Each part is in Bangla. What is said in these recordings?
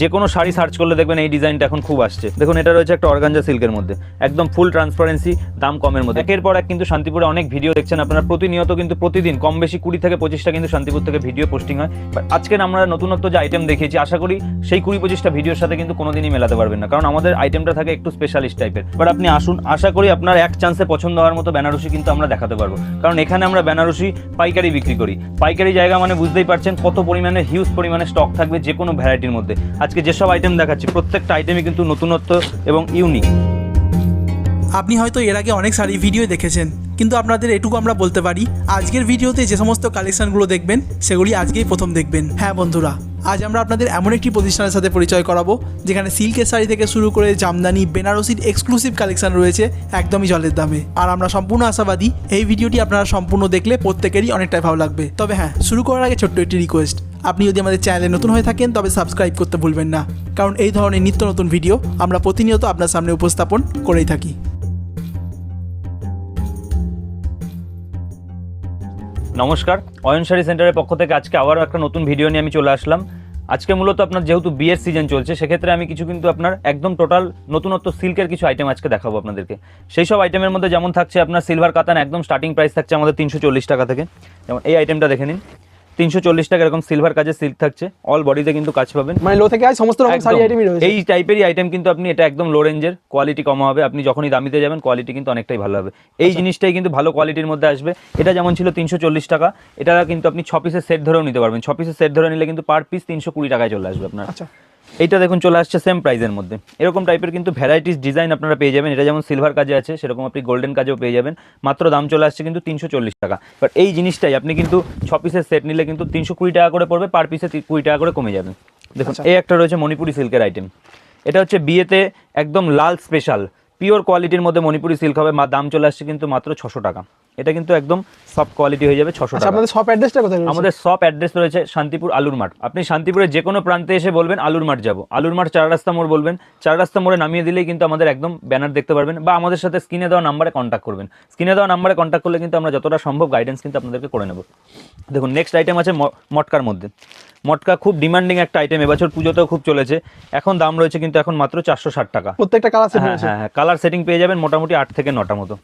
যে কোনো শাড়ি সার্চ করলে দেখবেন এই ডিজাইনটা এখন খুব আসছে। দেখুন, এটা রয়েছে একটা অর্গানজা সিল্কের মধ্যে। একদম ফুল ট্রান্সপারেন্সি দাম কমের মধ্যে। একের পর এক কিন্তু শান্তিপুরে অনেক ভিডিও দেখছেন আপনারা। প্রতিনিয়ত কিন্তু প্রতিদিন, কম বেশি কুড়ি থেকে পঁচিশটা কিন্তু শান্তিপুর থেকে ভিডিও পোস্টিং হয়। বাট আজকের আমরা নতুনত্ব যে আইটেম দেখিয়েছি, আশা করি সেই কুড়ি পঁচিশটা ভিডিওর সাথে কিন্তু কোনোদিনই মেলাতে পারবেন না। কারণ আমাদের আইটেমটা থাকে একটু স্পেশালিস্ট টাইপের বাট আপনি আসুন, আশা করি আপনার এক চান্সে পছন্দ হওয়ার মতো বেনারসি কিন্তু আমরা দেখাতে পারব। কারণ এখানে আমরা বেনারসি পাইকারি বিক্রি করি। পাইকারি জায়গা মানে বুঝতেই পারছেন কত পরিমাণে হিউজ পরিমাণে স্টক থাকবে যে কোনো ভ্যারাইটির মধ্যে। আজকে যেসব আইটেম দেখাচ্ছি, প্রত্যেকটা আইটেমই কিন্তু নতুনত্ব এবং ইউনিক আপনি হয়তো এর আগে অনেক শাড়ি ভিডিও দেখেছেন। কিন্তু আপনাদের এটুকু আমরা বলতে পারি, আজকের ভিডিওতে যে সমস্ত কালেকশনগুলো দেখবেন, সেগুলি আজকেই প্রথম দেখবেন। হ্যাঁ বন্ধুরা, আজ আমরা আপনাদের এমন একটি প্রতিষ্ঠানের সাথে পরিচয় করাবো, যেখানে সিল্কের শাড়ি থেকে শুরু করে জামদানি, বেনারসির এক্সক্লুসিভ কালেকশন রয়েছে একদমই জলের দামে। আর আমরা সম্পূর্ণ আশাবাদী, এই ভিডিওটি আপনারা সম্পূর্ণ দেখলে প্রত্যেকেরই অনেকটাই ভালো লাগবে। তবে হ্যাঁ শুরু করার আগে ছোট্ট একটি রিকোয়েস্ট আপনি যদি আমাদের চ্যানেলে নতুন হয়ে থাকেন, তবে সাবস্ক্রাইব করতে ভুলবেন না। কারণ এই ধরনের নিত্য নতুন ভিডিও আমরা প্রতিনিয়ত আপনার সামনে উপস্থাপন করেই থাকি। নমস্কার অয়নসারি সেন্টারের পক্ষ থেকে আজকে আবারও একটা নতুন ভিডিও নিয়ে আমি চলে আসলাম। আজকে মূলত আপনার যেহেতু বিয়ের সিজন চলছে, সেক্ষেত্রে আমি কিছু কিন্তু আপনার একদম টোটাল নতুনত্ব সিল্কের কিছু আইটেম আজকে দেখাবো আপনাদেরকে। সেই সব আইটেমের মধ্যে যেমন থাকছে আপনার সিলভার কাতান একদম স্টার্টিং প্রাইস থাকছে আমাদের তিনশো চল্লিশ টাকা থেকে। যেমন এই আইটেমটা দেখে নিন। তিনশো চল্লিশ টাকা এরকম সিলভার কাজের সিল্ক থাকছে। অল বডিতে কিন্তু কাজ পাবেন। মানে লো থেকে আজ সমস্ত রকম শাড়ি আইটেমই রয়েছে। এই টাইপেরই আইটেম কিন্তু আপনি এটা একদম লো রেঞ্জের কোয়ালিটি কম হবে। আপনি যখনই দামিতে যাবেন কোয়ালিটি কিন্তু অনেকটাই ভালো হবে। এই আচ্ছা। জিনিসটাই কিন্তু ভালো কোয়ালিটির মধ্যে আসবে। এটা যেমন ছিল তিনশো চল্লিশ টাকা এটা কিন্তু আপনি ছ পিসের সেট ধরেও নিতে পারবেন। ছ পিসের সেট ধরে নিলে কিন্তু পার পিস তিনশো কুড়ি টাকায় চলে আসবে আপনার। আচ্ছা। এইটা দেখুন চলে আসছে সেম প্রাইসের মধ্যে। এরকম টাইপের কিন্তু ভ্যারাইটিস ডিজাইন আপনারা পেয়ে যাবেন। এটা যেমন সিলভার কাজে আছে সেরকম আপনি গোল্ডেন কাজেও পেয়ে যাবেন। মাত্র দাম চলে আসছে কিন্তু তিনশো চল্লিশ টাকা। বাট এই জিনিসটাই আপনি কিন্তু ছ পিসের সেট নিলে কিন্তু তিনশো কুড়ি টাকা করে পড়বে পার পিসে কুড়ি টাকা করে কমে যাবে। দেখুন আচ্ছা। এই একটা রয়েছে মণিপুরি সিল্কের আইটেম এটা হচ্ছে বিয়েতে একদম লাল স্পেশাল পিওর কোয়ালিটির মধ্যে মণিপুরি সিল্ক হবে মা দাম চলে আসছে কিন্তু মাত্র ছশো টাকা। এটা কিন্তু একদম সফট কোয়ালিটি হয়ে যাবে ছশো আচ্ছা টাকা। আপনাদের শপ অ্যাড্রেসটা কোথায় আমাদের শপ অ্যাড্রেস রয়েছে শান্তিপুর আলুর মাঠ আপনি শান্তিপুরের যে কোনো প্রান্তে এসে বলবেন আলুর মাঠ যাব। আলুর মাঠ চার রাস্তা মোড় বলবেন। চার রাস্তা মোড়ে নামিয়ে দিলেই কিন্তু আমাদের একদম ব্যানার দেখতে পারবেন বা আমাদের সাথে স্ক্রিনে দেওয়া নাম্বারে কন্ট্যাক্ট করবেন। স্ক্রিনে দেওয়া নাম্বারে কন্ট্যাক্ট করলে কিন্তু আমরা যতটা সম্ভব গাইডেন্স কিন্তু আপনাদেরকে করে নেব। দেখুন নেক্সট আইটেম আছে মটকার মধ্যে। মটকা খুব ডিমান্ডিং একটা আইটেম এবছর পুজোতেও খুব চলেছে। এখন দাম রয়েছে কিন্তু এখন মাত্র চারশো ষাট টাকা। প্রত্যেকটা কালার সেট হ্যাঁ হ্যাঁ হ্যাঁ কালার সেটিং পেয়ে যাবেন মোটামুটি আট থেকে নটা মতো।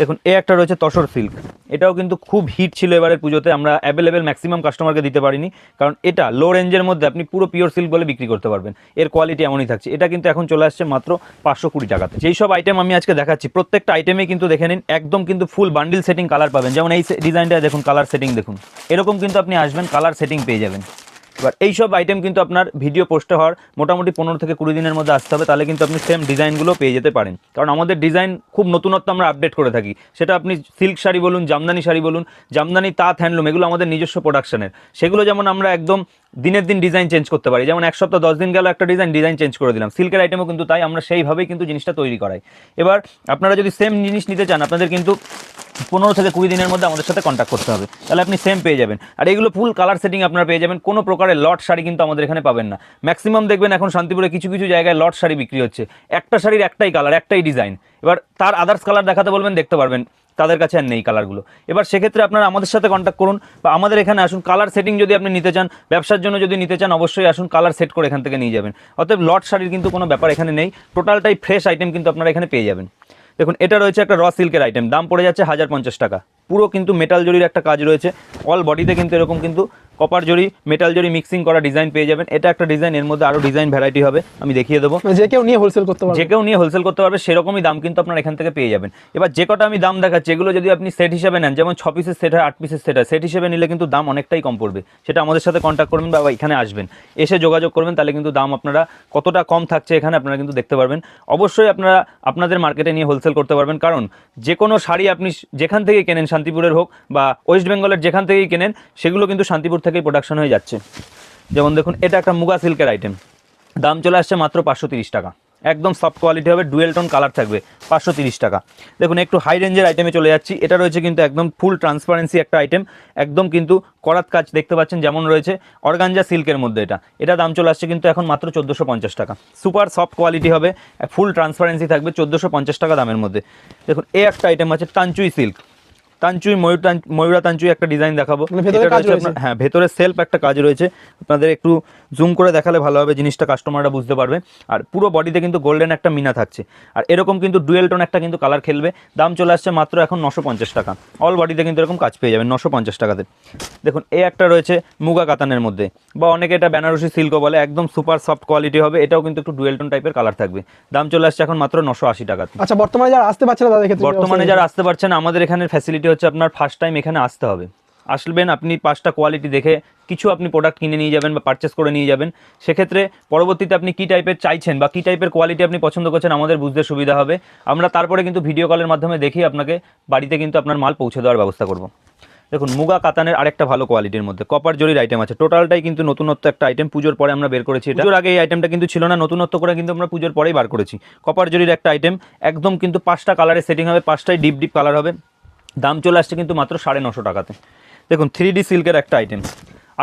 দেখুন, এ একটা রয়েছে তসর সিল্ক। এটাও কিন্তু খুব হিট ছিল এবারের পুজোতে, আমরা অ্যাভেলেবেল ম্যাক্সিমাম কাস্টমারকে দিতে পারিনি, কারণ এটা লো রেঞ্জের মধ্যে আপনি পুরো পিওর সিল্ক বলে বিক্রি করতে পারবেন। এর কোয়ালিটি এমনই থাকছে। এটা কিন্তু এখন চলে আসছে মাত্র পাঁচশো কুড়ি টাকাতে। যেই সব আইটেম আমি আজকে দেখাচ্ছি, প্রত্যেকটা আইটেমে কিন্তু দেখে নিন, একদম কিন্তু ফুল বান্ডিল সেটিং কালার পাবেন। যেমন এই ডিজাইনটা দেখুন কালার সেটিং দেখুন। এরকম কিন্তু আপনি আসবেন কালার সেটিং পেয়ে যাবেন। এবার এইসব আইটেম কিন্তু আপনার ভিডিও পোস্ট হওয়ার মোটামুটি পনেরো থেকে কুড়ি দিনের মধ্যে আসতে হবে, তাহলে কিন্তু আপনি সেম ডিজাইনগুলো পেয়ে যেতে পারেন। কারণ আমাদের ডিজাইন খুব নতুনত্ব আমরা আপডেট করে থাকি। সেটা আপনি সিল্ক শাড়ি বলুন, জামদানি শাড়ি বলুন, জামদানি তাঁত হ্যান্ডলুম এগুলো আমাদের নিজস্ব প্রোডাকশানের সেগুলো যেমন আমরা একদম দিনের দিন ডিজাইন চেঞ্জ করতে পারি। যেমন এক সপ্তাহ, দশ দিন গেল, একটা ডিজাইন ডিজাইন চেঞ্জ করে দিলাম। সিল্কের আইটেমও কিন্তু তাই, আমরা সেইভাবেই কিন্তু জিনিসটা তৈরি করাই। এবার আপনারা যদি সেম জিনিস নিতে চান, আপনাদের কিন্তু পনেরো থেকে কুড়ি দিনের মধ্যে আমাদের সাথে কন্ট্যাক্ট করতে হবে। তাহলে আপনি সেম পেয়ে যাবেন। আর এগুলো ফুল কালার সেটিং আপনারা পেয়ে যাবেন। কোনো প্রকারের লট শাড়ি কিন্তু আমাদের এখানে পাবেন না। ম্যাক্সিমাম দেখবেন এখন শান্তিপুরে কিছু কিছু জায়গায় লট শাড়ি বিক্রি হচ্ছে। একটা শাড়ির একটাই কালার একটাই ডিজাইন এবার তার আদার্স কালার দেখাতে বলবেন, দেখতে পারবেন। তাদের কাছে আর নেই কালারগুলো এবার সেক্ষেত্রে আপনারা আমাদের সাথে কন্ট্যাক্ট করুন বা আমাদের এখানে আসুন। কালার সেটিং যদি আপনি নিতে চান, ব্যবসার জন্য যদি নিতে চান, অবশ্যই আসুন কালার সেট করে এখান থেকে নিয়ে যাবেন। অতএব লট শাড়ির কিন্তু কোনো ব্যাপার এখানে নেই। টোটালটাই ফ্রেশ আইটেম কিন্তু আপনারা এখানে পেয়ে যাবেন। দেখুন, এটা রয়েছে একটা র সিল্কের আইটেম দাম পড়ে যাচ্ছে হাজার পঞ্চাশ টাকা। পুরো কিন্তু মেটাল জরির একটা কাজ রয়েছে। অল বডিতে কিন্তু এরকম কিন্তু কপার জরি মেটাল জরি মিক্সিং করা ডিজাইন পেয়ে যাবেন। এটা একটা ডিজাইন এর মধ্যে আরও ডিজাইন ভ্যারাইটি হবে। আমি দেখিয়ে দেবো। মানে যে কেউ নিয়ে হোলসেল করতে পারবে। যে কেউ নিয়ে হোলসেল করতে পারবে সেরকমই দাম কিন্তু আপনার এখান থেকে পেয়ে যাবেন। এবার যে কটা আমি দাম দেখাচ্ছি এগুলো যদি আপনি সেট হিসেবে নেন যেমন ছ পিসের সেট হয় আট পিসের সেট হয় সেট হিসেবে নিলে কিন্তু দাম অনেকটাই কম পড়বে। সেটা আমাদের সাথে কন্ট্যাক্ট করবেন বা এখানে আসবেন। এসে যোগাযোগ করবেন তাহলে কিন্তু দাম আপনারা কতটা কম থাকছে এখানে আপনারা কিন্তু দেখতে পারবেন। অবশ্যই আপনারা আপনাদের মার্কেটে নিয়ে হোলসেল করতে পারবেন। কারণ যে কোনো শাড়ি আপনি যেখান থেকে কেনেন শান্তিপুরের হোক বা ওয়েস্ট বেঙ্গলের যেখান থেকেই কেনেন সেগুলো কিন্তু শান্তিপুর থেকেই প্রোডাকশন হয়ে যাচ্ছে। যেমন দেখুন, এটা একটা মুগা সিল্কের আইটেম দাম চলে আসছে মাত্র পাঁচশো টাকা। একদম সফট কোয়ালিটি হবে ডুয়েল টোন কালার থাকবে, পাঁচশো টাকা। দেখুন, একটু হাই রেঞ্জের আইটেমে চলে যাচ্ছি। এটা রয়েছে কিন্তু একদম ফুল ট্রান্সপারেন্সি একটা আইটেম একদম কিন্তু করাত কাজ দেখতে পাচ্ছেন, যেমন রয়েছে অর্গানজা সিল্কের মধ্যে এটা। এটা দাম চলে আসছে কিন্তু এখন মাত্র চোদ্দোশো টাকা। সুপার সফট কোয়ালিটি হবে ফুল ট্রান্সপারেন্সি থাকবে চোদ্দোশো টাকা দামের মধ্যে। দেখুন, এ একটা আইটেম আছে টাঞ্চুই সিল্ক তাঞ্চুই ময়ূর ময়ূরা তাঞ্চুই একটা ডিজাইন দেখাবো। মানে হ্যাঁ ভেতরে সেলফ একটা কাজ রয়েছে। আপনাদের একটু জুম করে দেখালে ভালো হবে জিনিসটা কাস্টমাররা বুঝতে পারবে। আর পুরো বডিতে কিন্তু গোল্ডেন একটা মিনা থাকছে। আর এরকম কিন্তু ডুয়েল টোন একটা কিন্তু কালার খেলবে। দাম চলে আসছে মাত্র এখন নশো পঞ্চাশ টাকা। অল বডিতে কিন্তু এরকম কাজ পেয়ে যাবেন নশো পঞ্চাশ টাকাতে। দেখুন এই একটা রয়েছে মুগা কাতানের মধ্যে। বা অনেকে এটা বেনারসি সিল্কও বলে একদম সুপার সফট কোয়ালিটি হবে। এটাও কিন্তু একটু ডুয়েল টোন টাইপের কালার থাকবে। দাম চলে আসছে এখন মাত্র নশো আশি টাকা। আচ্ছা বর্তমানে যারা আসতে পারছে না তাদের বর্তমানে যারা আসতে পারছেন আমাদের এখানে ফ্যাসিলিটি হচ্ছে আপনার ফার্স্ট টাইম এখানে আসতে হবে। আসবেন, আপনি পাঁচটা কোয়ালিটি দেখে কিছু আপনি প্রোডাক্ট কিনে নিয়ে যাবেন বা পারচেস করে নিয়ে যাবেন। সেক্ষেত্রে পরবর্তীতে আপনি কী টাইপের চাইছেন বা কী টাইপের কোয়ালিটি আপনি পছন্দ করছেন আমাদের বুঝতে সুবিধা হবে। আমরা তারপরে কিন্তু ভিডিও কলের মাধ্যমে দেখি আপনাকে, বাড়িতে কিন্তু আপনার মাল পৌঁছে দেওয়ার ব্যবস্থা করব। দেখুন, মুগা কাতানের আরেকটা ভালো কোয়ালিটির মধ্যে কপার জরির আইটেম আছে। টোটালটাই কিন্তু নতুনত্ব একটা আইটেম পুজোর পরে আমরা বের করেছি পুজোর আগে এই আইটেমটা কিন্তু ছিল না, নতুনত্ব করে কিন্তু আমরা পুজোর পরেই বার করেছি। কপার জরির একটা আইটেম একদম কিন্তু পাঁচটা কালারের সেটিং হবে, পাঁচটাই ডিপ ডিপ কালার হবে। দাম চলে আসছে কিন্তু মাত্র সাড়ে নশো টাকাতে। দেখুন থ্রি ডি সিল্কের একটা আইটেম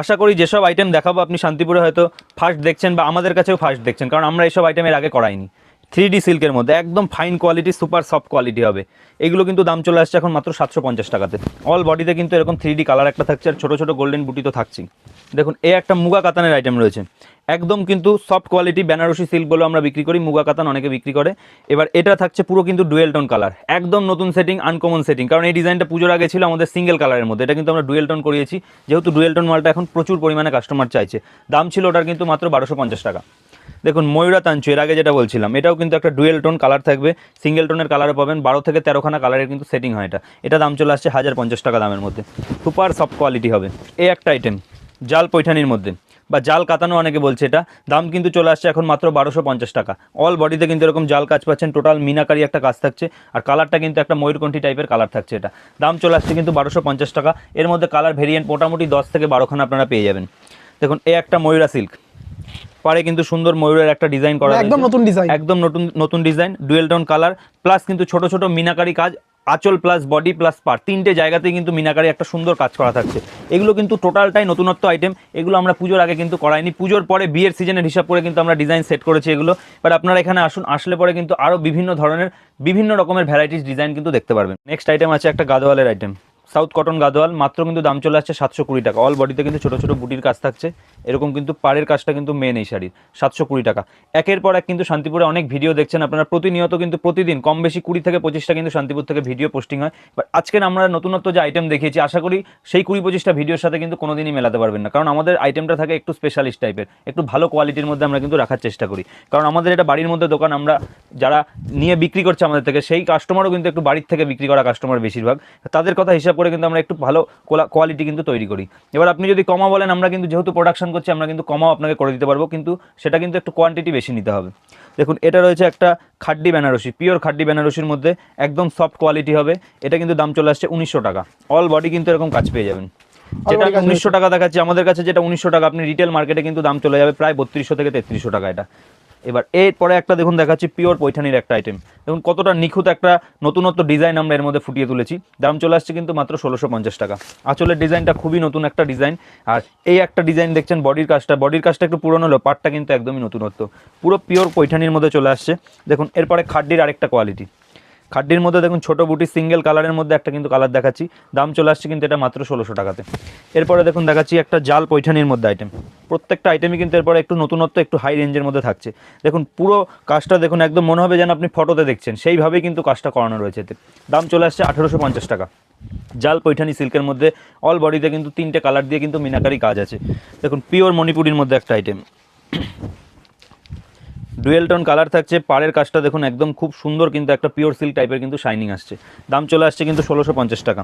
আশা করি যেসব আইটেম দেখাবো, আপনি শান্তিপুরে হয়তো ফার্স্ট দেখছেন বা আমাদের কাছেও ফার্স্ট দেখছেন, কারণ আমরা এইসব আইটেমের আগে করাইনি। থ্রি ডি সিল্কের মধ্যে একদম fine quality super soft quality হবে। এগুলো কিন্তু দাম চলে আসছে এখন মাত্র সাতশো পঞ্চাশ টাকাতে। অল বডিতে কিন্তু এরকম থ্রি ডি কালার একটা থাকছে, আর ছোটো ছোটো গোল্ডেন বুটি তো থাকছেই। দেখুন, এ একটা মুগা কাতানের আইটেম রয়েছে। একদম কিন্তু সফট কোয়ালিটি বেনারসি সিল্কগুলো আমরা বিক্রি করি, মুগা কাতান অনেকে বিক্রি করে। এবার এটা থাকছে পুরো কিন্তু ডুয়েল টোন কালার একদম নতুন সেটিং আনকমন সেটিং কারণ এই ডিজাইনটা পুজোর আগে ছিল আমাদের সিঙ্গেল কালারের মধ্যে। এটা কিন্তু আমরা ডুয়েল টোন করিয়েছি। যেহেতু ডুয়েল টোন মালটা এখন প্রচুর পরিমাণে কাস্টমার চাইছে। দাম ছিল ওটার কিন্তু মাত্র বারোশো টাকা। দেখুন, ময়ূরা তাঞ্চু, এর আগে যেটা বলছিলাম, এটাও কিন্তু একটা ডুয়েল টোন কালার থাকবে। সিঙ্গেল টোনের কালারে পাবেন। বারো থেকে তেরোখানা কালারের কিন্তু সেটিং হয় এটা। এটা দাম চলে আসছে হাজার পঞ্চাশ টাকা দামের মধ্যে। সুপার সফট কোয়ালিটি হবে। এই একটা আইটেম জাল পৈঠানির মধ্যে। বা জাল কাতানো অনেকে বলছে এটা। দাম কিন্তু চলে আসছে এখন মাত্র বারোশো পঞ্চাশ টাকা। অল বডিতে কিন্তু এরকম জাল কাজ পাচ্ছেন টোটাল মিনাকারি একটা কাজ থাকছে। আর কালারটা কিন্তু একটা ময়ূরকণ্ঠী টাইপের কালার থাকছে এটা। দাম চলে আসছে কিন্তু বারোশো পঞ্চাশ টাকা। এর মধ্যে কালার ভেরিয়েন্ট মোটামুটি দশ থেকে বারোখানা আপনারা পেয়ে যাবেন। দেখুন এ একটা ময়ূরা সিল্ক পারে কিন্তু সুন্দর ময়ূরের একটা ডিজাইন করা একদম নতুন ডিজাইন একদম নতুন নতুন design dual tone colour plus কিন্তু ছোট ছোট মিনাকারি কাজ। আঁচল প্লাস বডি প্লাস পার তিনটে জায়গাতেই কিন্তু মিনাকারি একটা সুন্দর কাজ করা থাকছে। এগুলো কিন্তু টোটালটাই নতুনত্ব আইটেম এগুলো আমরা পুজোর আগে কিন্তু করাইনি। পুজোর পরে বিয়ের সিজনের হিসাব করে কিন্তু আমরা ডিজাইন সেট করেছি এগুলো। বাট আপনারা এখানে আসুন, আসলে পরে কিন্তু আরও বিভিন্ন ধরনের, বিভিন্ন রকমের ভ্যারাইটিস ডিজাইন কিন্তু দেখতে পারবেন। নেক্সট আইটেম আছে একটা গাদোয়ালের আইটেম সাউথ কটন গাদোয়াল, মাত্র কিন্তু দাম চলে আসছে সাতশো কুড়ি টাকা। অল বডিতে কিন্তু ছোটো ছোটো বুটির কাজ থাকছে। এরকম কিন্তু পাড়ের কাজটা কিন্তু মেন এই শাড়ির, সাতশো কুড়ি টাকা। একের পর এক কিন্তু শান্তিপুরে অনেক ভিডিও দেখছেন আপনারা। প্রতিনিয়ত কিন্তু প্রতিদিন, কম বেশি কুড়ি থেকে পঁচিশটা কিন্তু শান্তিপুর থেকে ভিডিও পোস্টিং হয়। বাট আজকের আমরা নতুনত্ব যে আইটেম দেখিয়েছি, আশা করি সেই কুড়ি পঁচিশটা ভিডিওর সাথে কিন্তু কোনোদিনই মেলাতে পারবেন না। কারণ আমাদের আইটেমটা থাকে একটু স্পেশালিস্ট টাইপের একটু ভালো কোয়ালিটির মধ্যে আমরা কিন্তু রাখার চেষ্টা করি। কারণ আমাদের এটা বাড়ির মধ্যে দোকান, আমরা যারা নিয়ে বিক্রি করছে আমাদের থেকে, সেই কাস্টমারও কিন্তু একটু বাড়ির থেকে বিক্রি করা কাস্টমার বেশিরভাগ। তাদের কথা হিসাব করে কিন্তু আমরা একটু ভালো কোয়ালিটি কিন্তু তৈরি করি। এবার আপনি যদি কমা বলেন আমরা কিন্তু যেহেতু প্রোডাকশন করছি আমরা কিন্তু কমাও আপনাকে করে দিতে পারব কিন্তু সেটা কিন্তু একটু কোয়ান্টিটি বেশি নিতে হবে। দেখুন এটা রয়েছে একটা খাড্ডি বেনারসি পিওর খাড্ডি বেনারসির মধ্যে একদম সফট কোয়ালিটি হবে। এটা কিন্তু দাম চলে আসছে উনিশশো টাকা। অল বডি কিন্তু এরকম কাজ পেয়ে যাবেন। যেটা উনিশশো টাকা দেখাচ্ছি আমাদের কাছে যেটা উনিশশো টাকা আপনি রিটেল মার্কেটে কিন্তু দাম চলে যাবে প্রায় বত্রিশশো থেকে তেত্রিশশো টাকা এটা। এবার এরপরে একটা দেখুন, দেখাচ্ছি পিওর পৈঠানির একটা আইটেম দেখুন, কতটা নিখুঁত একটা নতুনত্ব ডিজাইন আমরা এর মধ্যে ফুটিয়ে তুলেছি। দাম চলে আসছে কিন্তু মাত্র ষোলোশো পঞ্চাশ টাকা। আঁচলের ডিজাইনটা খুবই নতুন একটা ডিজাইন আর এই একটা ডিজাইন দেখছেন বডির কাজটা। বডির কাজটা একটু পুরনো হলো পাটটা কিন্তু একদমই নতুনত্ব। পুরো পিওর পৈঠানির মধ্যে চলে আসছে। দেখুন, এরপরে খাড্ডির আরেকটা কোয়ালিটি খাড্ডির মধ্যে দেখুন ছোটো বুটি সিঙ্গেল কালারের মধ্যে একটা কিন্তু কালার দেখাচ্ছি। দাম চলে আসছে কিন্তু এটা মাত্র ষোলোশো টাকাতে। এরপরে দেখুন দেখাচ্ছি একটা জাল পৈঠানির মধ্যে আইটেম প্রত্যেকটা আইটেমই কিন্তু এরপরে একটু নতুনত্ব, একটু হাই রেঞ্জের মধ্যে থাকছে। দেখুন, পুরো কাজটা দেখুন, একদম মনে হবে যেন আপনি ফটোতে দেখছেন। সেইভাবেই কিন্তু কাজটা করানো রয়েছে এতে। দাম চলে আসছে আঠেরোশো পঞ্চাশ টাকা। জাল পৈঠানি সিল্কের মধ্যে অল বডিতে কিন্তু তিনটে কালার দিয়ে কিন্তু মিনাকারি কাজ আছে। দেখুন পিওর মণিপুরির মধ্যে একটা আইটেম ডুয়েল টোন কালার থাকছে পাড়ের কাজটা দেখুন একদম খুব সুন্দর কিন্তু একটা পিওর সিল্ক টাইপের কিন্তু শাইনিং আসছে। দাম চলে আসছে কিন্তু ষোলোশো পঞ্চাশ টাকা।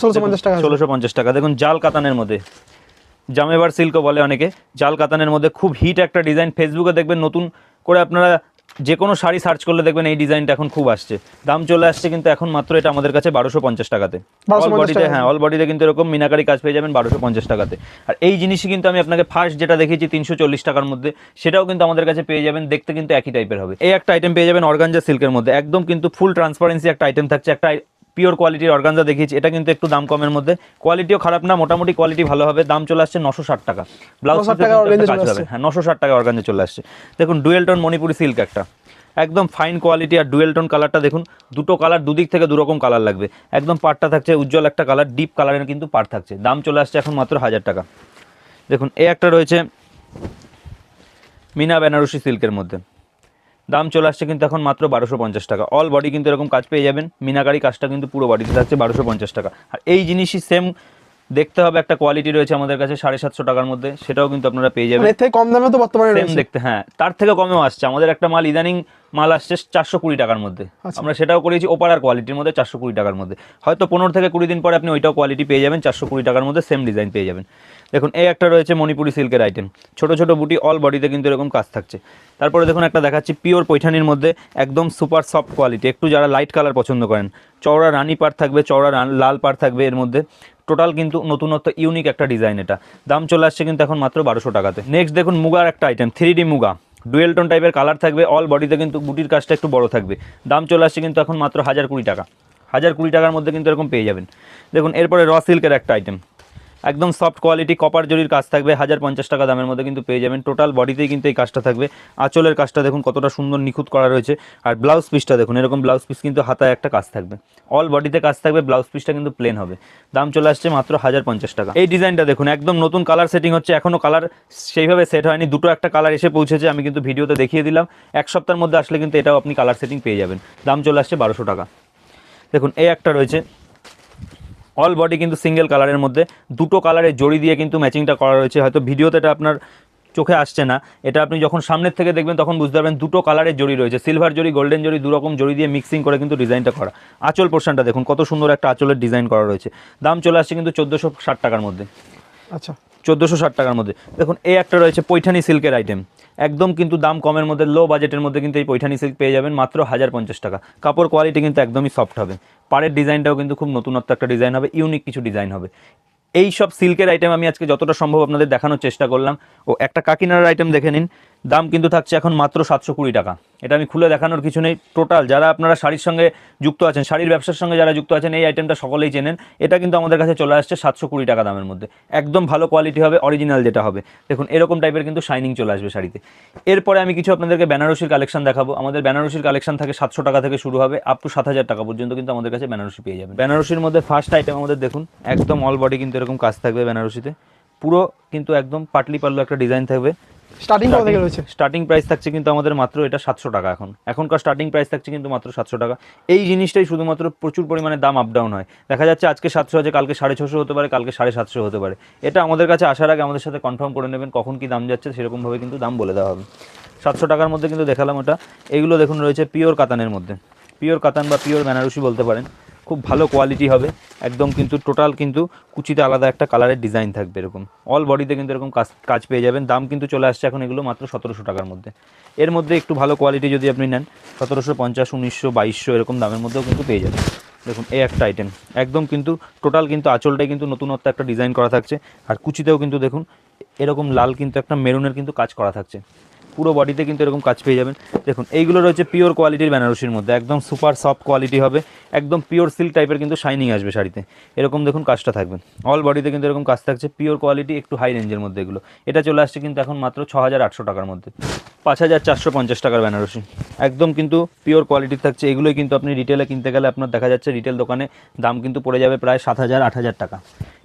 ষোলোশো পঞ্চাশ টাকা ষোলোশো পঞ্চাশ টাকা। দেখুন জাল কাতানের মধ্যে। জামেবার সিল্কও বলে অনেকে। জাল কাতানের মধ্যে খুব হিট একটা ডিজাইন ফেসবুকে দেখবেন নতুন করে আপনারা যে কোনো শাড়ি সার্চ করলে দেখবেন এই ডিজাইনটা এখন খুব আসছে। দাম চলে আসছে কিন্তু এখন মাত্র এটা আমাদের কাছে বারোশো পঞ্চাশ টাকাতে। 1250 অল বডিতে হ্যাঁ অল বডিতে কিন্তু এরকম মিনাকারি কাজ পেয়ে যাবেন বারোশো পঞ্চাশ টাকাতে। আর এই জিনিসই কিন্তু আমি আপনাকে ফার্স্ট যেটা দেখেছি তিনশো চল্লিশ টাকার মধ্যে সেটাও কিন্তু আমাদের কাছে পেয়ে যাবেন দেখতে কিন্তু একই টাইপের হবে। এই একটা আইটেম পেয়ে যাবেন অর্গানজা সিল্কের মধ্যে। একদম কিন্তু ফুল ট্রান্সপারেন্সি একটা আইটেম থাকছে একটা পিওর কোয়ালিটির অর্গানজা দেখিয়েছি। এটা কিন্তু একটু দাম কমের মধ্যে। কোয়ালিটিও খারাপ না মোটামুটি কোয়ালিটি ভালো হবে। দাম চলে আসছে নশো ষাট টাকা। ব্লাউজ 960 টাকা organza চলে আসছে। হ্যাঁ নশো ষাট টাকা অর্গানজা চলে আসছে। দেখুন ডুয়েল টোন মণিপুরি সিল্ক একটা। একদম ফাইন কোয়ালিটি আর ডুয়েল টোন কালারটা দেখুন দুটো কালার দুদিক থেকে দুরকম কালার লাগবে। একদম পাটটা থাকছে উজ্জ্বল একটা কালার ডিপ কালারের কিন্তু পাট থাকছে। দাম চলে আসছে এখন মাত্র হাজার টাকা। দেখুন এ একটা রয়েছে মিনা বেনারসি সিল্কের মধ্যে। দাম চলে আসছে কিন্তু এখন মাত্র বারোশো পঞ্চাশ টাকা। অল বডি কিন্তু এরকম কাজ পেয়ে যাবেন। মিনাকারি কাজটা কিন্তু পুরো বডিতে থাকছে বারোশো পঞ্চাশ টাকা। আর এই জিনিসই সেম দেখতে হবে একটা কোয়ালিটি রয়েছে আমাদের কাছে সাড়ে সাতশো টাকার মধ্যে। সেটাও কিন্তু আপনারা পেয়ে যাবেন। মানে এর থেকে কম দামে তো বর্তমানে দেখতে হ্যাঁ তার থেকে কমেও আসছে। আমাদের একটা মাল ইদানিং মাল আসছে চারশো কুড়ি টাকার মধ্যে। আচ্ছা। আমরা সেটাও করেছি ওপারার কোয়ালিটির মধ্যে চারশো কুড়ি টাকার মধ্যে। হয়তো পনেরো থেকে কুড়ি দিন পরে আপনি ওইটাও কোয়ালিটি পেয়ে যাবেন চারশো কুড়ি টাকার মধ্যে সেম ডিজাইন পেয়ে যাবেন। দেখুন এই একটা রয়েছে মণিপুরি সিল্কের আইটেম ছোট ছোট বুটি অল বডিতে কিন্তু এরকম কাজ থাকছে। তারপরে দেখুন একটা দেখাচ্ছি পিওর পৈঠানির মধ্যে একদম সুপার সফট কোয়ালিটি একটু যারা লাইট কালার পছন্দ করেন চওড়া রানি পার থাকবে চওড়া লাল পার থাকবে এর মধ্যে। টোটাল কিন্তু নতুনত্ব ইউনিক একটা ডিজাইন এটা। দাম চলে আসছে কিন্তু এখন মাত্র বারোশো টাকাতে। নেক্সট দেখুন মুগার একটা item three muga. Dual tone টাইপের কালার থাকবে অল বডিতে কিন্তু গুটির কাজটা একটু বড় থাকবে। দাম চলে আসছে কিন্তু এখন মাত্র হাজার কুড়ি টাকা। হাজার কুড়ি টাকার মধ্যে কিন্তু এরকম পেয়ে যাবেন। দেখুন, এরপরে র সিল্কের একটা আইটেম একদম সফট কোয়ালিটি কপার জরির কাজ থাকবে, হাজার পঞ্চাশ টাকা দামের মধ্যে কিন্তু পেয়ে যাবেন। টোটাল বডিতেই কিন্তু এই কাজটা থাকবে। আঁচলের কাজটা দেখুন কতটা সুন্দর নিখুঁত করা রয়েছে। আর ব্লাউজ পিসটা দেখুন, এরকম ব্লাউজ পিস কিন্তু হাতায় একটা কাজ থাকবে। অল বডিতে কাজ থাকবে ব্লাউজ পিসটা কিন্তু প্লেন হবে। দাম চলে আসছে মাত্র হাজার পঞ্চাশ টাকা। এই ডিজাইনটা দেখুন, একদম নতুন কালার সেটিং হচ্ছে। এখনও কালার সেইভাবে সেট হয়নি। দুটো একটা কালার এসে পৌঁছেছে, আমি কিন্তু ভিডিওতে দেখিয়ে দিলাম। এক সপ্তাহের মধ্যে আসলে কিন্তু এটাও আপনি কালার সেটিং পেয়ে যাবেন। দাম চলে আসছে বারোশো টাকা। দেখুন, এই একটা রয়েছে। অল বডি কিন্তু সিঙ্গেল কালারের মধ্যে। দুটো কালারের জড়ি দিয়ে কিন্তু ম্যাচিংটা করা রয়েছে। হয়তো ভিডিওতে এটা আপনার চোখে আসছে না। এটা আপনি যখন সামনের থেকে দেখবেন, তখন বুঝতে পারবেন দুটো কালারের জড়ি রয়েছে। সিলভার জড়ি গোল্ডেন জড়ি দু রকম জড়ি দিয়ে মিক্সিং করে কিন্তু ডিজাইনটা করা। আঁচল পোর্শনটা দেখুন, কত সুন্দর একটা আঁচলের ডিজাইন করা রয়েছে। দাম চলে আসছে কিন্তু চোদ্দোশো টাকার মধ্যে। আচ্ছা। চোদ্দোশো ষাট টাকার মধ্যে। দেখুন, এই একটা রয়েছে পৈঠানি সিল্কের আইটেম একদম কিন্তু দাম কমের মধ্যে লো বাজেটের মধ্যে কিন্তু এই পৈঠানি সিল্ক পেয়ে যাবেন মাত্র হাজার পঞ্চাশ টাকা। কাপড় কোয়ালিটি কিন্তু একদমই সফট হবে। পাড়ের ডিজাইনটাও কিন্তু খুব নতুনত্ব একটা ডিজাইন হবে ইউনিক কিছু ডিজাইন হবে। এই সব সিল্কের আইটেম আমি আজকে যতটা সম্ভব আপনাদের দেখানোর চেষ্টা করলাম। ও, একটা কাকিনার আইটেম দেখে নিন। দাম কিন্তু থাকছে এখন মাত্র সাতশো কুড়ি টাকা। এটা আমি খুলে দেখানোর কিছু নেই। টোটাল যারা আপনারা শাড়ির সঙ্গে যুক্ত আছেন, শাড়ির ব্যবসার সঙ্গে যারা যুক্ত আছেন, এই আইটেমটা সকলেই চেনেন। এটা কিন্তু আমাদের কাছে চলে আসছে সাতশো কুড়ি টাকা দামের মধ্যে। একদম ভালো কোয়ালিটি হবে অরিজিনাল যেটা হবে। দেখুন, এরকম টাইপের কিন্তু শাইনিং চলে আসবে শাড়িতে। এরপরে আমি কিছু আপনাদেরকে বেনারসির কালেকশন দেখাবো। আমাদের বেনারসির কালেকশন থাকে সাতশো টাকা থেকে শুরু হবে আপ টু সাত হাজার টাকা পর্যন্ত কিন্তু আমাদের কাছে বেনারসি পেয়ে যাবেন। বেনারসির মধ্যে ফার্স্ট আইটেম আমাদের দেখুন, একদম অল বডি কিন্তু এরকম কাজ থাকবে বেনারসিতে। পুরো কিন্তু একদম পাটলি পাল্লু একটা ডিজাইন থাকবে। স্টার্টিং কত থেকে রয়েছে? স্টার্টিং প্রাইস থাকছে কিন্তু আমাদের মাত্র এটা সাতশো টাকা এখন। এখনকার স্টার্টিং প্রাইস থাকছে কিন্তু মাত্র সাতশো টাকা। এই জিনিসটাই শুধুমাত্র প্রচুর পরিমাণে দাম আপ ডাউন হয়। দেখা যাচ্ছে আজকে সাতশো আছে কালকে সাড়ে ছশো হতে পারে কালকে সাড়ে সাতশো হতে পারে। এটা আমাদের কাছে আসার আগে আমাদের সাথে কনফার্ম করে নেবেন কখন কি দাম যাচ্ছে সেরকমভাবে কিন্তু দাম বলে দেওয়া হবে। সাতশো টাকার মধ্যে কিন্তু দেখালাম ওটা। এগুলো দেখুন রয়েছে পিওর কাতানের মধ্যে। পিওর কাতান বা পিওর বেনারসি বলতে পারেন। খুব ভালো কোয়ালিটি হবে। একদম কিন্তু টোটাল কিন্তু কুচিতে আলাদা একটা কালারের ডিজাইন থাকবে এরকম। অল বডিতে কিন্তু এরকম কাজ কাজ পেয়ে যাবেন। দাম কিন্তু চলে আসছে এখন এগুলো মাত্র সতেরোশো টাকার মধ্যে। এর মধ্যে একটু ভালো কোয়ালিটি যদি আপনি নেন, সতেরোশো পঞ্চাশ, উনিশশো, বাইশশো এরকম দামের মধ্যেও কিন্তু পেয়ে যাবেন। দেখুন, এই একটা আইটেম একদম কিন্তু টোটাল কিন্তু আঁচলটাই কিন্তু নতুনত্ব একটা ডিজাইন করা থাকছে। আর কুচিতেও কিন্তু দেখুন, এরকম লাল কিন্তু একটা মেরুনের কিন্তু কাজ করা থাকছে। পুরো বডিতে কিন্তু এরকম কাজ পেয়ে যাবেন। দেখুন, এইগুলো রয়েছে পিওর কোয়ালিটির বেনারসির মধ্যে। একদম সুপার সফট কোয়ালিটি হবে। একদম পিওর সিল্ক টাইপের কিন্তু শাইনিং আসবে শাড়িতে। এরকম দেখুন কাজটা থাকবে। অল বডিতে কিন্তু এরকম কাজ থাকছে পিওর কোয়ালিটি একটু হাই রেঞ্জের মধ্যে এগুলো। এটা চলে আসছে কিন্তু এখন মাত্র ছ হাজার আটশো টাকার মধ্যে। পাঁচ হাজার চারশো পঞ্চাশ টাকার বেনারসি। একদম কিন্তু পিওর কোয়ালিটির থাকছে। এগুলোই কিন্তু আপনি রিটেলে কিনতে গেলে আপনার দেখা যাচ্ছে রিটেল দোকানে দাম কিন্তু পড়ে যাবে প্রায় সাত হাজার আট হাজার টাকা।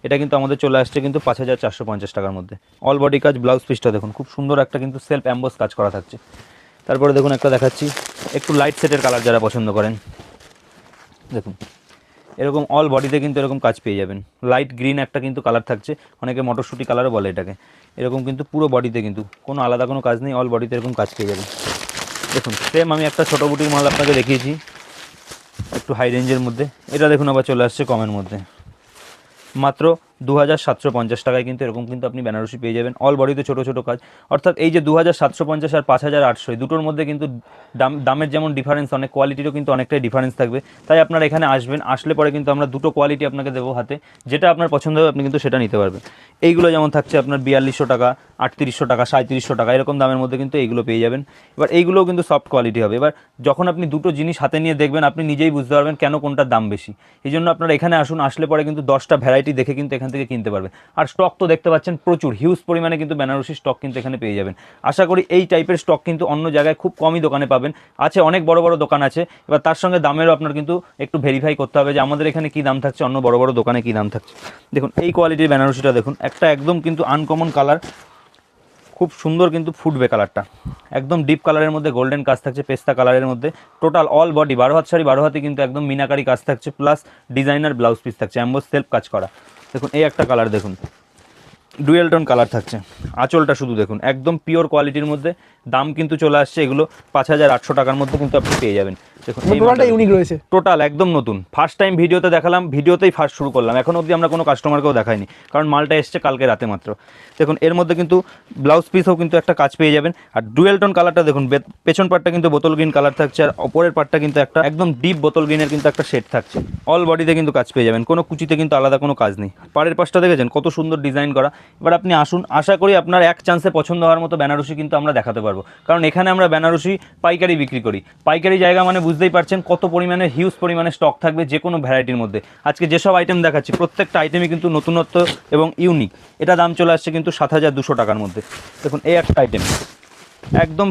এটা কিন্তু আমাদের চলে আসছে কিন্তু পাঁচ হাজার চারশো পঞ্চাশ টাকার মধ্যে। অল বডি কাজ ব্লাউজ পিসটা দেখুন, খুব সুন্দর একটা কিন্তু সেলফ অ্যাম্বোস কাজ করা থাকছে। তারপরে দেখুন একটা দেখাচ্ছি। একটু লাইট সেটের কালার যারা পছন্দ করেন। দেখুন, এরকম অল বডিতে কিন্তু এরকম কাজ পেয়ে যাবেন। লাইট গ্রিন একটা কিন্তু কালার থাকছে, অনেকে মটরশুটি কালারও বলে এটাকে। এরকম কিন্তু পুরো বডিতে কিন্তু, কোনো আলাদা কোনো কাজ নেই অল বডিতে এরকম কাজ পেয়ে যাবেন। দেখুন সেম আমি একটা ছোটো বুটির মাল আপনাকে দেখিয়েছি, একটু হাই রেঞ্জের মধ্যে। এটা দেখুন আবার চলে আসছে কমের মধ্যে। মাত্র দু হাজার সাতশো পঞ্চাশ টাকায় কিন্তু এরকম কিন্তু আপনি বেনারসি পেয়ে যাবেন। অল বডিতে ছোটো ছোটো কাজ। অর্থাৎ এই যে দু হাজার সাতশো পঞ্চাশ আর পাঁচ হাজার আটশো দুটোর মধ্যে কিন্তু দাম, দামের যেমন ডিফারেন্স অনেক কোয়ালিটিরও কিন্তু অনেকটাই ডিফারেন্স থাকবে। তাই আপনারা এখানে আসবেন, আসলে পরে কিন্তু আমরা দুটো কোয়ালিটি আপনাকে দেবো হাতে। যেটা আপনার পছন্দ হবে, আপনি কিন্তু সেটা নিতে পারবেন। এইগুলো যেমন থাকছে আপনার বিয়াল্লিশশো টাকা, আটত্রিশশো টাকা সাঁত্রিশশো টাকা, এরকম দামের মধ্যে কিন্তু এইগুলো পেয়ে যাবেন। এবার এইগুলোও কিন্তু সফট কোয়ালিটি হবে। এবার যখন আপনি দুটো জিনিস হাতে নিয়ে দেখবেন, আপনি নিজেই বুঝতে পারবেন কেন কোনটার দাম বেশি। এই জন্য আপনারা এখানে আসুন, আসলে পরে কিন্তু দশটা ভ্যারাইটি দেখে কিন্তু এখান থেকে কিনতে পারবেন। আর স্টক তো দেখতে পাচ্ছেন প্রচুর হিউজ পরিমাণে কিন্তু বেনারসি স্টক কিন্তু এখানে পেয়ে যাবেন। আশা করি এই টাইপের স্টক কিন্তু অন্য জায়গায় খুব কমই দোকানে পাবেন। আছে অনেক বড় বড় দোকান আছে। এবার তার সঙ্গে দামেরও আপনার কিন্তু একটু ভেরিফাই করতে হবে যে আমাদের এখানে কী দাম থাকছে, অন্য বড় বড় দোকানে কী দাম থাকছে। দেখুন, এই কোয়ালিটির বেনারসিটা দেখুন। একটা একদম কিন্তু আনকমন কালার খুব সুন্দর কিন্তু ফুটবে কালারটা একদম ডিপ কালারের মধ্যে গোল্ডেন কাজ থাকছে পেস্তা কালারের মধ্যে। টোটাল অল বডি বারো হাত শাড়ি বারো হাতে কিন্তু একদম মিনাকারি কাজ থাকছে। প্লাস ডিজাইনার ব্লাউজ পিস থাকছে অ্যাম্বোস সেলফ কাজ করা। দেখুন, এই একটা কালার দেখুন। ডুয়েল টোন কালার থাকছে। আঁচলটা শুধু দেখুন, একদম পিওর কোয়ালিটির মধ্যে। দাম কিন্তু চলে আসছে এগুলো পাঁচ হাজার আটশো টাকার মধ্যে কিন্তু আপনি পেয়ে যাবেন। দেখুন এই টোটালটা ইউনিক রয়েছে। টোটাল একদম নতুন। ফার্স্ট টাইম ভিডিওতে দেখালাম ভিডিওতেই ফার্স্ট শুরু করলাম। এখন অবধি আমরা কোনো কাস্টমারকেও দেখাইনি কারণ মালটা এসছে কালকে রাতে মাত্র। দেখুন এর মধ্যে কিন্তু ব্লাউজ পিসও কিন্তু একটা কাজ পেয়ে যাবেন। আর ডুয়েল টোন কালারটা দেখুন পেছন পার্টটা কিন্তু বোতল গ্রিন কালার থাকছে আর অপরের পার্টটা কিন্তু একটা একদম ডিপ বোতল গ্রিনের কিন্তু একটা শেড থাকছে। অল বডিতে কিন্তু কাজ পেয়ে যাবেন কোনো কুচিতে কিন্তু আলাদা কোনো কাজ নেই। পাড়ের পাশটা দেখেছেন কত সুন্দর ডিজাইন করা। এবার আপনি আসুন আশা করি আপনার এক চান্সে পছন্দ হওয়ার মতো বেনারসি কিন্তু আমরা দেখাতে পারব। কারণ এখানে আমরা বেনারসি পাইকারি বিক্রি করি। পাইকারি জায়গা মানে বুঝতেই পারছেন কত পরিমাণে হিউজ পরিমাণে স্টক থাকবে যে কোনো ভ্যারাইটির মধ্যে। আজকে যেসব আইটেম দেখাচ্ছি, প্রত্যেকটা আইটেমই কিন্তু নতুনত্ব এবং ইউনিক এটা দাম চলে আসছে কিন্তু সাত হাজার দুশো টাকার মধ্যে। দেখুন, এই একটা আইটেম একদম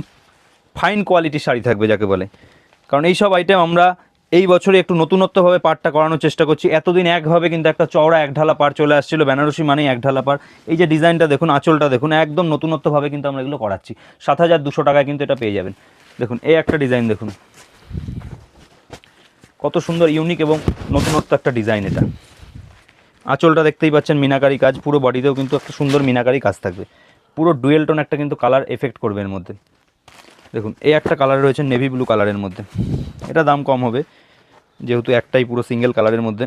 ফাইন কোয়ালিটির শাড়ি থাকবে যাকে বলে। কারণ এই সব আইটেম আমরা এই বছরে একটু নতুনত্বভাবে পাড়টা করানোর চেষ্টা করছি। এতদিন একভাবে কিন্তু একটা চওড়া এক ঢালা পাড় চলে আসছিল, বেনারসি মানেই এক ঢালা পাড়। এই যে ডিজাইনটা দেখুন, আঁচলটা দেখুন, একদম নতুনত্বভাবে কিন্তু আমরা এগুলো করাচ্ছি। সাত হাজার দুশো টাকায় কিন্তু এটা পেয়ে যাবেন। দেখুন, এই একটা ডিজাইন দেখুন। কত সুন্দর ইউনিক এবং নতুনত্ব একটা ডিজাইন এটা। আঁচলটা দেখতেই পাচ্ছেন মিনাকারি কাজ, পুরো বডিতেও কিন্তু একটা সুন্দর মিনাকারি কাজ থাকবে। পুরো ডুয়েল টোন একটা কিন্তু কালার এফেক্ট করবে এর মধ্যে। দেখুন, এই একটা কালার রয়েছে নেভি ব্লু কালারের মধ্যে। এটা দাম কম হবে, যেহেতু একটাই পুরো সিঙ্গেল কালারের মধ্যে।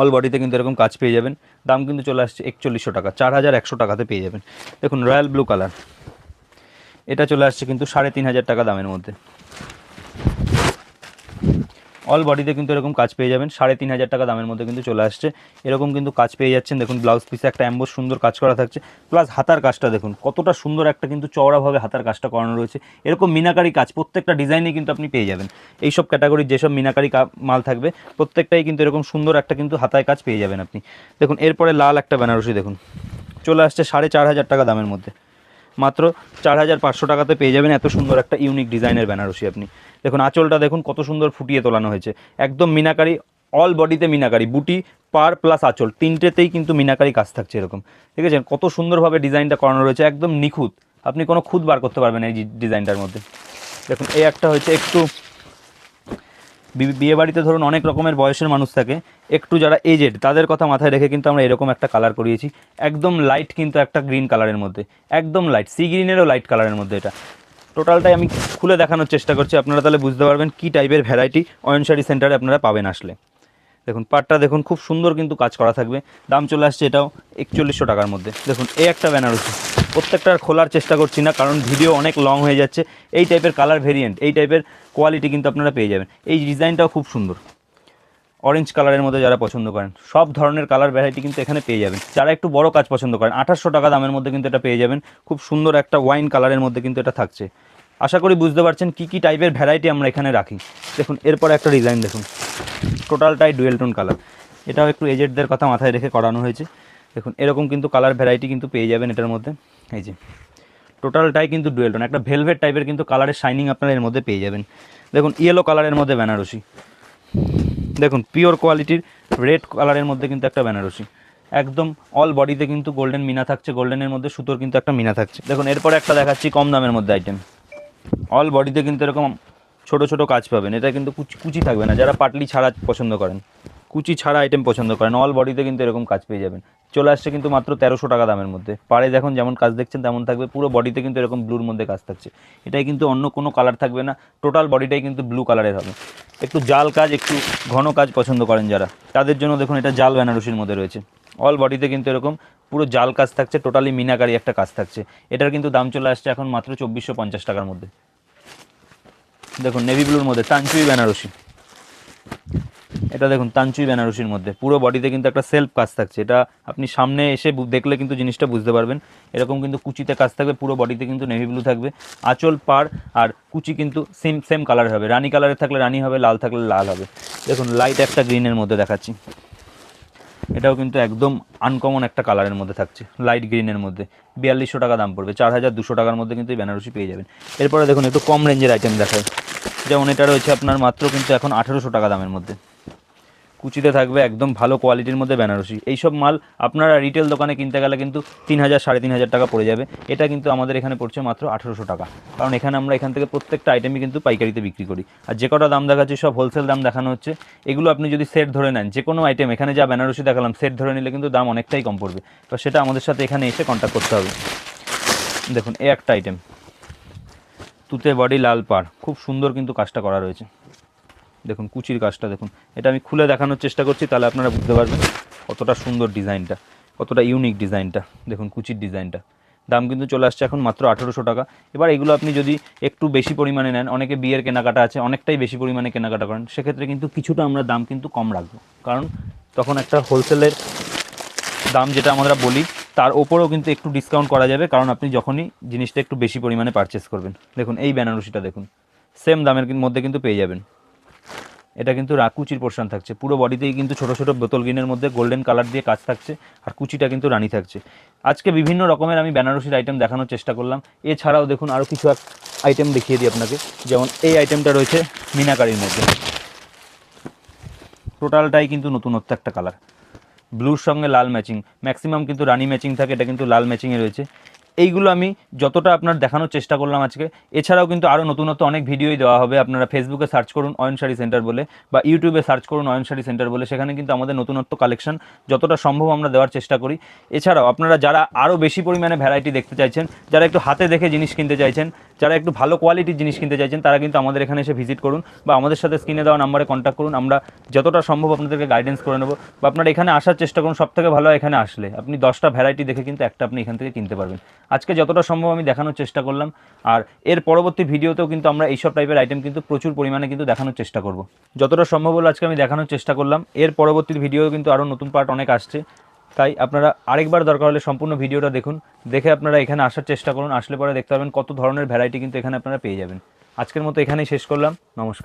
অল বডিতে কিন্তু এরকম কাজ পেয়ে যাবেন। দাম কিন্তু চলে আসছে একচল্লিশশো টাকা, চার হাজার একশো টাকাতে পেয়ে যাবেন। দেখুন রয়্যাল ব্লু কালার এটা চলে আসছে কিন্তু সাড়ে তিন হাজার টাকা দামের মধ্যে। অল বডিতে কিন্তু এরকম কাজ পেয়ে যাবেন। সাড়ে তিন হাজার টাকা দামের মধ্যে কিন্তু চলে আসছে। এরকম কিন্তু কাজ পেয়ে যাচ্ছেন। দেখুন ব্লাউজ পিসে একটা অ্যাম্বোস সুন্দর কাজ করা থাকছে। প্লাস হাতার কাজটা দেখুন, কতটা সুন্দর একটা কিন্তু চওড়াভাবে হাতার কাজটা করানো রয়েছে। এরকম মিনাকারি কাজ প্রত্যেকটা ডিজাইনে কিন্তু আপনি পেয়ে যাবেন। এইসব ক্যাটাগরির যেসব মিনাকারি মাল থাকবে, প্রত্যেকটাই কিন্তু এরকম সুন্দর একটা কিন্তু হাতায় কাজ পেয়ে যাবেন আপনি। দেখুন, এরপরে লাল একটা বেনারসি দেখুন। চলে আসছে সাড়ে চার হাজার টাকা দামের মধ্যে। মাত্র চার হাজার পাঁচশো টাকাতে পেয়ে যাবেন এত সুন্দর একটা ইউনিক ডিজাইনের বেনারসি আপনি। দেখুন, আঁচলটা দেখুন, কত সুন্দর ফুটিয়ে তোলানো হয়েছে। একদম মিনাকারি অল বডিতে মিনাকারি, বুটি, পার প্লাস আঁচল, তিনটেতেই কিন্তু মিনাকারি কাজ থাকছে এরকম। ঠিক আছে? কত সুন্দরভাবে ডিজাইনটা করানো রয়েছে, একদম নিখুঁত। আপনি কোনো খুদ বার করতে পারবেন এই ডিজাইনটার মধ্যে। দেখুন, এই একটা হচ্ছে একটু বিয়ে বাড়িতে ধরুন অনেক রকমের বয়সের মানুষ থাকে। একটু যারা এজেড তাদের কথা মাথায় রেখে কিন্তু আমরা এরকম একটা কালার করিয়েছি। একদম লাইট কিন্তু একটা গ্রিন কালারের মধ্যে। একদম লাইট সি গ্রিনেরও লাইট কালারের মধ্যে এটা। টোটালটাই আমি খুলে দেখানোর চেষ্টা করছি। আপনারা তাহলে বুঝতে পারবেন কী টাইপের ভ্যারাইটি অয়নশাড়ি সেন্টারে আপনারা পাবেন আসলে। দেখুন পাটটা দেখুন, খুব সুন্দর কিন্তু কাজ করা থাকবে। দাম চলে আসছে এটাও একচল্লিশশো টাকার মধ্যে। দেখুন, এই একটা বেনারসি। প্রত্যেকটার খোলার চেষ্টা করছি না, কারণ ভিডিও অনেক লং হয়ে যাচ্ছে। এই টাইপের কালার ভেরিয়েন্ট এই টাইপের কোয়ালিটি কিন্তু আপনারা পেয়ে যাবেন। এই ডিজাইনটাও খুব সুন্দর। অরেঞ্জ কালারের মধ্যে যারা পছন্দ করেন, সব ধরনের কালার ভ্যারাইটি কিন্তু এখানে পেয়ে যাবেন। যারা একটু বড় কাজ পছন্দ করেন আঠাশশো টাকা দামের মধ্যে কিন্তু এটা পেয়ে যাবেন। খুব সুন্দর একটা ওয়াইন কালারের মধ্যে কিন্তু এটা থাকছে। আশা করি বুঝতে পারছেন কী কী টাইপের ভ্যারাইটি আমরা এখানে রাখি। দেখুন, এরপর একটা ডিজাইন দেখুন। টোটালটাই ডুয়েল টোন কালার এটাও একটু এজেডদের কথা মাথায় রেখে করানো হয়েছে। দেখুন, এরকম কিন্তু কালার ভ্যারাইটি কিন্তু পেয়ে যাবেন এটার মধ্যে। এই যে টোটালটাই কিন্তু ডুয়েল টোন একটা ভেলভেট টাইপের কিন্তু কালারের শাইনিং আপনারা এর মধ্যে পেয়ে যাবেন। দেখুন ইয়েলো কালারের মধ্যে বেনারসি। দেখুন পিওর কোয়ালিটির রেড কালারের মধ্যে কিন্তু একটা বেনারসি। একদম অল বডিতে কিন্তু গোল্ডেন মিনা থাকছে। গোল্ডেনের মধ্যে সুতোর কিন্তু একটা মিনা থাকছে। দেখুন, এরপরে একটা দেখাচ্ছি কম দামের মধ্যে আইটেম অল বডিতে কিন্তু এরকম ছোট ছোট কাজ পাবেন। এটা কিন্তু কুচি কুচি থাকবে না। যারা পাটলি ছাড়া পছন্দ করেন, কুচি ছাড়া আইটেম পছন্দ করেন অল বডিতে কিন্তু এরকম কাজ পেয়ে যাবেন। চলে আসছে কিন্তু মাত্র তেরোশো টাকা দামের মধ্যে। পাড়ে দেখুন যেমন কাজ দেখছেন তেমন থাকবে। পুরো বডিতে কিন্তু এরকম ব্লুর মধ্যে কাজ থাকছে। এটাই কিন্তু অন্য কোনো কালার থাকবে না। টোটাল বডিটাই কিন্তু ব্লু কালারের হবে। একটু জাল কাজ, একটু ঘন কাজ পছন্দ করেন যারা। তাদের জন্য দেখুন এটা জাল বেনারসির মধ্যে রয়েছে। অল বডিতে কিন্তু এরকম পুরো জাল কাজ থাকছে টোটালি মিনাকারি একটা কাজ থাকছে। এটার কিন্তু দাম চলে আসছে এখন মাত্র চব্বিশশো পঞ্চাশ টাকার মধ্যে। দেখুন নেভি ব্লুর মধ্যে তাঞ্চুই বেনারসি এটা দেখুন তাঞ্চুই বেনারসির মধ্যে। পুরো বডিতে কিন্তু একটা সেলফ কাজ থাকছে। এটা আপনি সামনে এসে দেখলে কিন্তু জিনিসটা বুঝতে পারবেন। এরকম কিন্তু কুচিতে কাজ থাকবে, পুরো বডিতে কিন্তু নেভি ব্লু থাকবে। আঁচল পার আর কুচি কিন্তু সেম সেম কালার হবে। রানি কালারের থাকলে রানি হবে, লাল থাকলে লাল হবে। দেখুন লাইট একটা গ্রিনের মধ্যে দেখাচ্ছি। এটাও কিন্তু একদম আনকমন একটা কালারের মধ্যে থাকছে লাইট গ্রিনের মধ্যে। বিয়াল্লিশশো টাকা দাম পড়বে, চার হাজার দুশো টাকার মধ্যে কিন্তু এই বেনারসি পেয়ে যাবেন। এরপরে দেখুন, একটু কম রেঞ্জের আইটেম দেখায় যেমন এটা রয়েছে আপনার মাত্র কিন্তু এখন আঠেরোশো টাকা দামের মধ্যে। কুচিতে থাকবে একদম ভালো কোয়ালিটির মধ্যে বেনারসি। এইসব মাল আপনারা রিটেল দোকানে কিনতে গেলে কিন্তু তিন হাজার সাড়ে তিন হাজার টাকা পড়ে যাবে। এটা কিন্তু আমাদের এখানে পড়ছে মাত্র আঠেরোশো টাকা। কারণ এখানে আমরা এখান থেকে প্রত্যেকটা আইটেমই কিন্তু পাইকারিতে বিক্রি করি। আর যে কটা দাম দেখাচ্ছি সব হোলসেল দাম দেখানো হচ্ছে। এগুলো আপনি যদি সেট ধরে নেন যে কোনো আইটেম এখানে যা বেনারসি দেখালাম সেট ধরে নিলে কিন্তু দাম অনেকটাই কম পড়বে। তো সেটা আমাদের সাথে এখানে এসে কন্ট্যাক্ট করতে হবে। দেখুন এ একটা আইটেম তুতে বডি লাল পাড়। খুব সুন্দর কিন্তু কাজটা করা রয়েছে। দেখুন, কুচির কাজটা দেখুন। এটা আমি খুলে দেখানোর চেষ্টা করছি, তাহলে আপনারা বুঝতে পারবেন কতটা সুন্দর ডিজাইনটা, কতটা ইউনিক ডিজাইনটা। দেখুন, কুচির ডিজাইনটা। দাম কিন্তু চলে আসছে এখন মাত্র আঠেরোশো টাকা। এবার এগুলো আপনি যদি একটু বেশি পরিমাণে নেন, অনেকে বিয়ের কেনাকাটা আছে, অনেকটাই বেশি পরিমাণে কেনাকাটা করেন, সেক্ষেত্রে কিন্তু কিছুটা আমরা দাম কিন্তু কম রাখব। কারণ তখন একটা হোলসেলের দাম যেটা আমরা বলি, তার ওপরেও কিন্তু একটু ডিসকাউন্ট করা যাবে, কারণ আপনি যখনই জিনিসটা একটু বেশি পরিমাণে পারচেস করবেন। দেখুন, এই বেনারসিটা দেখুন। সেম দামের মধ্যে কিন্তু পেয়ে যাবেন। এটা কিন্তু কুচির পোর্শন থাকছে। পুরো বডিতেই কিন্তু ছোট ছোট বোতল গ্রিনের মধ্যে গোল্ডেন কালার দিয়ে কাজ থাকছে আর কুচিটা কিন্তু রানি থাকছে। আজকে বিভিন্ন রকমের আমি বেনারসির আইটেম দেখানোর চেষ্টা করলাম। এছাড়াও দেখুন আরও কিছু এক আইটেম দেখিয়ে দিই আপনাকে। যেমন এই আইটেমটা রয়েছে মিনাকারির মধ্যে। টোটালটাই কিন্তু নতুনত্ব একটা কালার ব্লুর সঙ্গে লাল ম্যাচিং ম্যাক্সিমাম কিন্তু রানি ম্যাচিং থাকে, এটা কিন্তু লাল ম্যাচিংয়ে রয়েছে। এইগুলো আমি যতটা আপনার দেখানোর চেষ্টা করলাম আজকে। এছাড়াও কিন্তু আরও নতুনত্ব অনেক ভিডিওই দেওয়া হবে। আপনারা ফেসবুকে সার্চ করুন অয়ন শাড়ি সেন্টার বলে বা ইউটিউবে সার্চ করুন অয়ন শাড়ি সেন্টার বলে। সেখানে কিন্তু আমাদের নতুনত্ব কালেকশন যতটা সম্ভব আমরা দেওয়ার চেষ্টা করি। এছাড়াও আপনারা যারা আরও বেশি পরিমাণে ভ্যারাইটি দেখতে চাইছেন, যারা একটু হাতে দেখে জিনিস কিনতে চাইছেন, যারা একটু ভালো কোয়ালিটির জিনিস কিনতে চাইছেন, তারা কিন্তু আমাদের এখানে এসে ভিজিট করুন বা আমাদের সাথে স্ক্রিনে দেওয়া নাম্বারে কন্ট্যাক্ট করুন। আমরা যতটা সম্ভব আপনাদেরকে গাইডেন্স করে নেব। বা আপনারা এখানে আসার চেষ্টা করুন সব থেকে ভালো এখানে আসলে। আপনি দশটা ভ্যারাইটি দেখে কিন্তু একটা আপনি এখান থেকে কিনতে পারবেন। আজকে যতটা সম্ভব আমি দেখানোর চেষ্টা করলাম। আর এর পরবর্তী ভিডিওতেও কিন্তু আমরা এইসব টাইপের আইটেম কিন্তু প্রচুর পরিমাণে কিন্তু দেখানোর চেষ্টা করব। যতটা সম্ভব হলো আজকে আমি দেখানোর চেষ্টা করলাম। এর পরবর্তী ভিডিও কিন্তু আরও নতুন পার্ট অনেক আসছে। তাই আপনারা আরেকবার দরকার হলে সম্পূর্ণ ভিডিওটা দেখুন। দেখে আপনারা এখানে আসার চেষ্টা করুন। আসলে পরে দেখতে পাবেন কত ধরনের ভ্যারাইটি কিন্তু এখানে আপনারা পেয়ে যাবেন। আজকের মতো এখানেই শেষ করলাম। নমস্কার।